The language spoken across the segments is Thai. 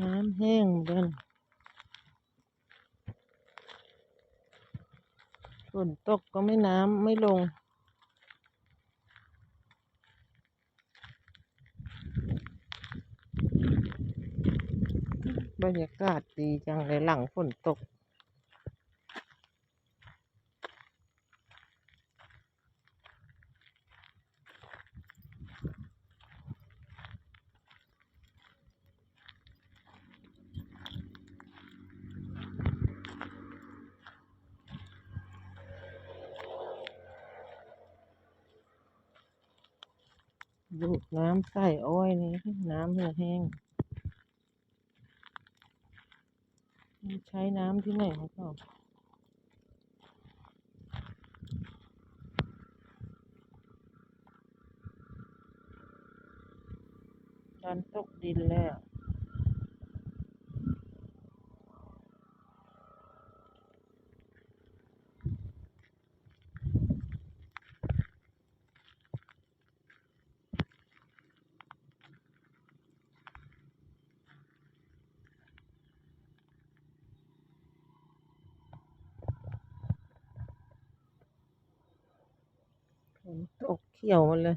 น้ำแห้งเดินฝนตกก็ไม่น้ำไม่ลง บรรยากาศดีจังเลยหลังฝนตก ดูดน้ำใส่อ้อยนี้น้ำเหือแห้งใช้น้ำที่ไหนครับพ่อตอนตกดินแล้ว ตกเขียวหมาเลย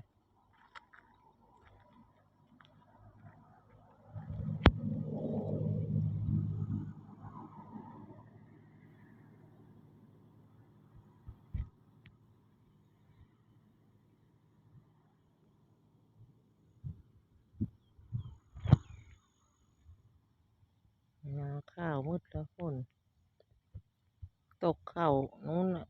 นาข้าวมืดแล้วฝนตกเข่านู้นน่ะ